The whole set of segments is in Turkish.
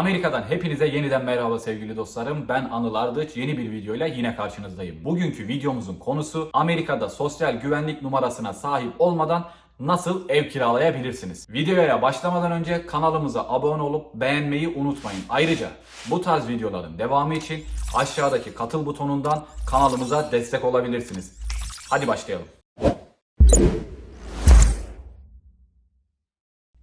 Amerika'dan hepinize yeniden merhaba sevgili dostlarım. Ben Anıl Ardıç. Yeni bir videoyla yine karşınızdayım. Bugünkü videomuzun konusu Amerika'da sosyal güvenlik numarasına sahip olmadan nasıl ev kiralayabilirsiniz? Videoya başlamadan önce kanalımıza abone olup beğenmeyi unutmayın. Ayrıca bu tarz videoların devamı için aşağıdaki katıl butonundan kanalımıza destek olabilirsiniz. Hadi başlayalım.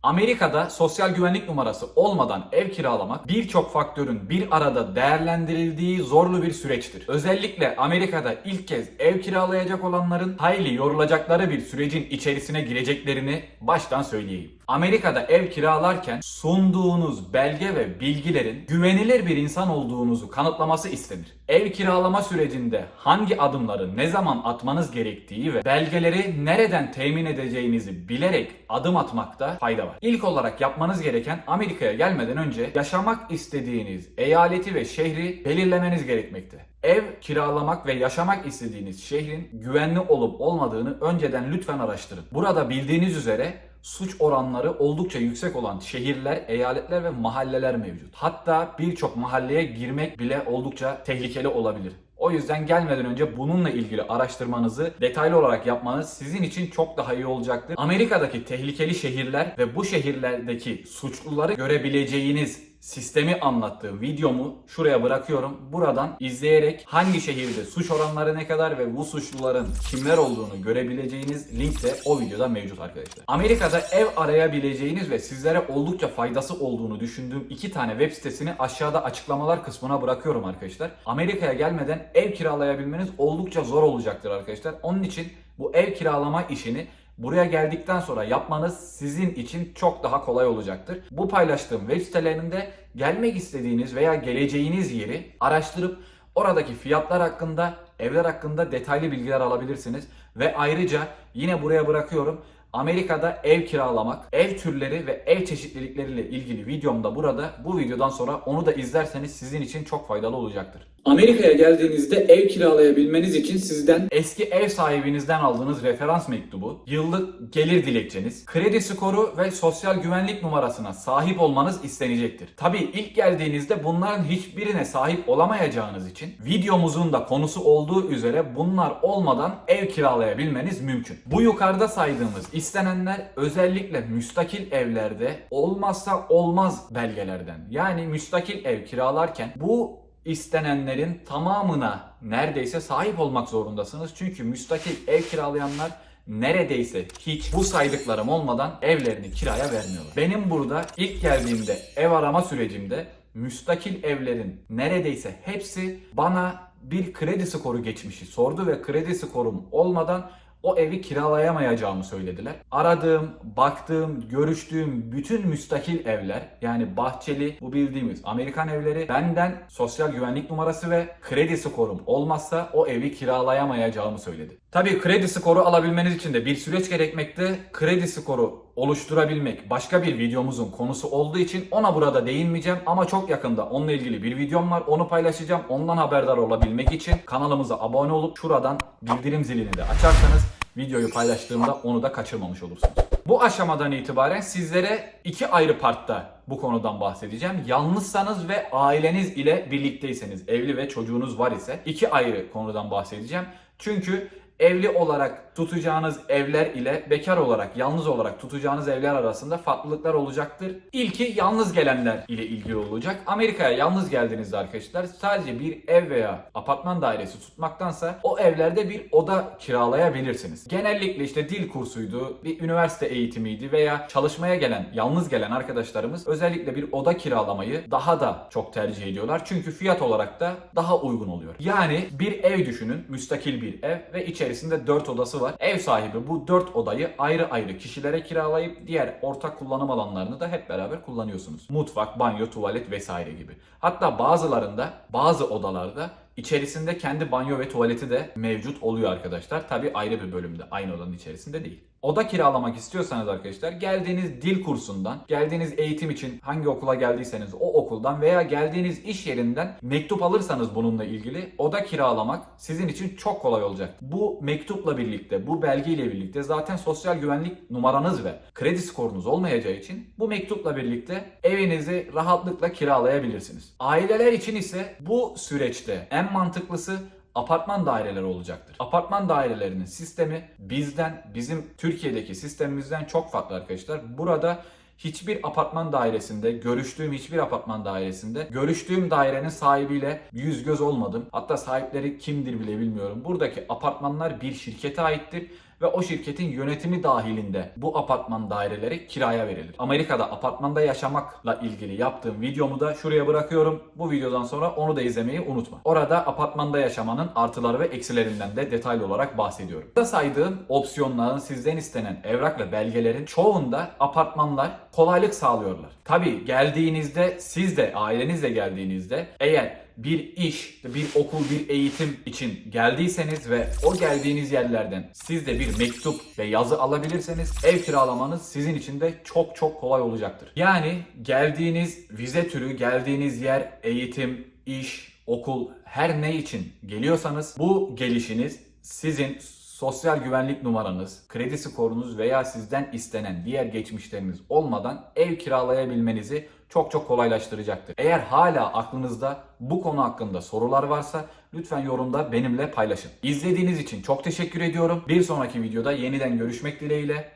Amerika'da sosyal güvenlik numarası olmadan ev kiralamak birçok faktörün bir arada değerlendirildiği zorlu bir süreçtir. Özellikle Amerika'da ilk kez ev kiralayacak olanların hayli yorulacakları bir sürecin içerisine gireceklerini baştan söyleyeyim. Amerika'da ev kiralarken sunduğunuz belge ve bilgilerin güvenilir bir insan olduğunuzu kanıtlaması istenir. Ev kiralama sürecinde hangi adımları ne zaman atmanız gerektiği ve belgeleri nereden temin edeceğinizi bilerek adım atmakta fayda var. İlk olarak yapmanız gereken Amerika'ya gelmeden önce yaşamak istediğiniz eyaleti ve şehri belirlemeniz gerekmekte. Ev kiralamak ve yaşamak istediğiniz şehrin güvenli olup olmadığını önceden lütfen araştırın. Burada bildiğiniz üzere suç oranları oldukça yüksek olan şehirler, eyaletler ve mahalleler mevcut. Hatta birçok mahalleye girmek bile oldukça tehlikeli olabilir. O yüzden gelmeden önce bununla ilgili araştırmanızı detaylı olarak yapmanız sizin için çok daha iyi olacaktır. Amerika'daki tehlikeli şehirler ve bu şehirlerdeki suçluları görebileceğiniz sistemi anlattığım videomu şuraya bırakıyorum. Buradan izleyerek hangi şehirde suç oranları ne kadar ve bu suçluların kimler olduğunu görebileceğiniz link de o videoda mevcut arkadaşlar. Amerika'da ev arayabileceğiniz ve sizlere oldukça faydası olduğunu düşündüğüm iki tane web sitesini aşağıda açıklamalar kısmına bırakıyorum arkadaşlar. Amerika'ya gelmeden ev kiralayabilmeniz oldukça zor olacaktır arkadaşlar. Onun için bu ev kiralama işini Buraya geldikten sonra yapmanız sizin için çok daha kolay olacaktır. Bu paylaştığım web sitelerinde gelmek istediğiniz veya geleceğiniz yeri araştırıp oradaki fiyatlar hakkında, evler hakkında detaylı bilgiler alabilirsiniz. Ve ayrıca yine buraya bırakıyorum. Amerika'da ev kiralamak, ev türleri ve ev çeşitlilikleriyle ilgili videom da burada. Bu videodan sonra onu da izlerseniz sizin için çok faydalı olacaktır. Amerika'ya geldiğinizde ev kiralayabilmeniz için sizden eski ev sahibinizden aldığınız referans mektubu, yıllık gelir dilekçeniz, kredi skoru ve sosyal güvenlik numarasına sahip olmanız istenecektir. Tabii ilk geldiğinizde bunların hiçbirine sahip olamayacağınız için videomuzun da konusu olduğu üzere bunlar olmadan ev kiralayabilmeniz mümkün. Bu yukarıda saydığımız istenenler özellikle müstakil evlerde olmazsa olmaz belgelerden. Yani müstakil ev kiralarken bu istenenlerin tamamına neredeyse sahip olmak zorundasınız. Çünkü müstakil ev kiralayanlar neredeyse hiç bu saydıklarım olmadan evlerini kiraya vermiyorlar. Benim burada ilk geldiğimde ev arama sürecimde müstakil evlerin neredeyse hepsi bana bir kredi skoru geçmişi sordu ve kredi skorum olmadan o evi kiralayamayacağımı söylediler. Aradığım, baktığım, görüştüğüm bütün müstakil evler yani bahçeli bu bildiğimiz Amerikan evleri benden sosyal güvenlik numarası ve kredi skorum olmazsa o evi kiralayamayacağımı söyledi. Tabii kredi skoru alabilmeniz için de bir süreç gerekmekte. Kredi skoru oluşturabilmek başka bir videomuzun konusu olduğu için ona burada değinmeyeceğim ama çok yakında onunla ilgili bir videom var. Onu paylaşacağım. Ondan haberdar olabilmek için kanalımıza abone olup şuradan bildirim zilini de açarsanız videoyu paylaştığımda onu da kaçırmamış olursunuz. Bu aşamadan itibaren sizlere iki ayrı partta bu konudan bahsedeceğim. Yalnızsanız ve aileniz ile birlikteyseniz, evli ve çocuğunuz var ise iki ayrı konudan bahsedeceğim. Çünkü evli olarak tutacağınız evler ile bekar olarak, yalnız olarak tutacağınız evler arasında farklılıklar olacaktır. İlki yalnız gelenler ile ilgili olacak. Amerika'ya yalnız geldiğinizde arkadaşlar sadece bir ev veya apartman dairesi tutmaktansa o evlerde bir oda kiralayabilirsiniz. Genellikle işte dil kursuydu, bir üniversite eğitimiydi veya çalışmaya gelen, yalnız gelen arkadaşlarımız özellikle bir oda kiralamayı daha da çok tercih ediyorlar. Çünkü fiyat olarak da daha uygun oluyor. Yani bir ev düşünün, müstakil bir ev ve içerisinde 4 odası var. Ev sahibi bu 4 odayı ayrı ayrı kişilere kiralayıp diğer ortak kullanım alanlarını da hep beraber kullanıyorsunuz. Mutfak, banyo, tuvalet vesaire gibi. Hatta bazılarında, bazı odalarda içerisinde kendi banyo ve tuvaleti de mevcut oluyor arkadaşlar. Tabi ayrı bir bölümde, aynı odanın içerisinde değil. Oda kiralamak istiyorsanız arkadaşlar geldiğiniz dil kursundan, geldiğiniz eğitim için hangi okula geldiyseniz o okuldan veya geldiğiniz iş yerinden mektup alırsanız bununla ilgili oda kiralamak sizin için çok kolay olacak. Bu mektupla birlikte, bu belgeyle birlikte zaten sosyal güvenlik numaranız ve kredi skorunuz olmayacağı için bu mektupla birlikte evinizi rahatlıkla kiralayabilirsiniz. Aileler için ise bu süreçte en mantıklısı apartman daireleri olacaktır. Apartman dairelerinin sistemi bizden, bizim Türkiye'deki sistemimizden çok farklı arkadaşlar. Burada hiçbir apartman dairesinde, görüştüğüm hiçbir apartman dairesinde, görüştüğüm dairenin sahibiyle yüz göz olmadım. Hatta sahipleri kimdir bile bilmiyorum. Buradaki apartmanlar bir şirkete aittir ve o şirketin yönetimi dahilinde bu apartman daireleri kiraya verilir. Amerika'da apartmanda yaşamakla ilgili yaptığım videomu da şuraya bırakıyorum. Bu videodan sonra onu da izlemeyi unutma. Orada apartmanda yaşamanın artıları ve eksilerinden de detaylı olarak bahsediyorum. Burada saydığım opsiyonların sizden istenen evrak ve belgelerin çoğunda apartmanlar kolaylık sağlıyorlar. Tabi geldiğinizde siz de ailenizle geldiğinizde eğer bir iş, bir okul, bir eğitim için geldiyseniz ve o geldiğiniz yerlerden siz de bir mektup ve yazı alabilirseniz ev kiralamanız sizin için de çok çok kolay olacaktır. Yani geldiğiniz vize türü, geldiğiniz yer, eğitim, iş, okul her ne için geliyorsanız bu gelişiniz sizin sosyal güvenlik numaranız, kredi skorunuz veya sizden istenen diğer geçmişleriniz olmadan ev kiralayabilmenizi çok çok kolaylaştıracaktır. Eğer hala aklınızda bu konu hakkında sorular varsa lütfen yorumda benimle paylaşın. İzlediğiniz için çok teşekkür ediyorum. Bir sonraki videoda yeniden görüşmek dileğiyle.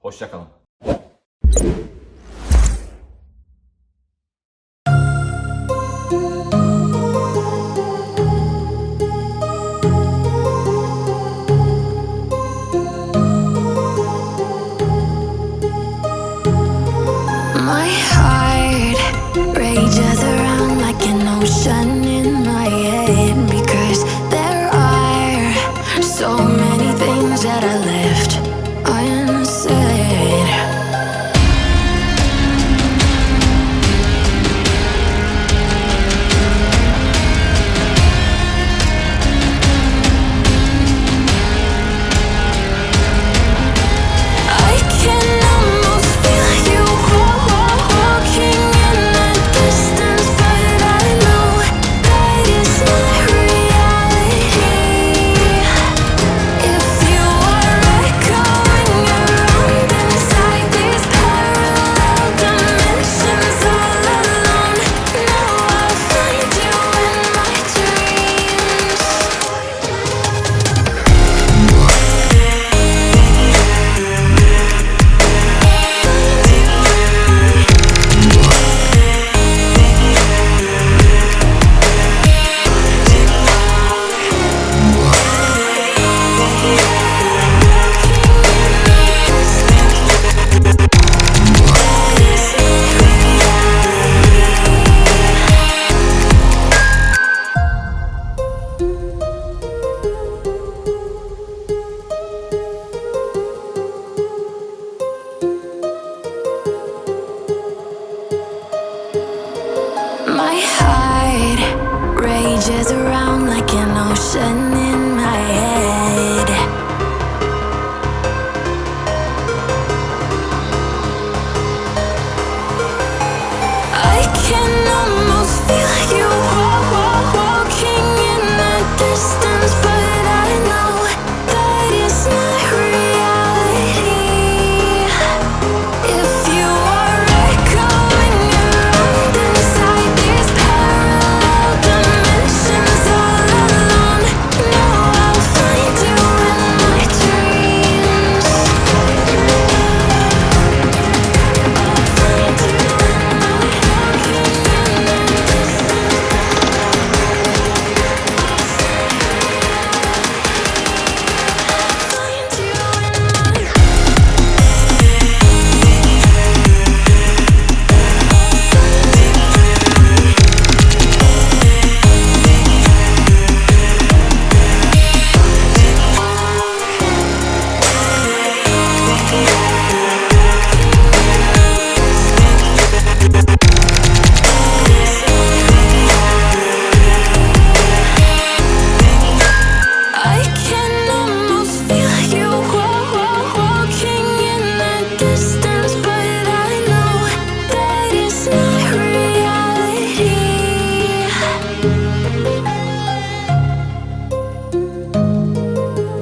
Hoşçakalın.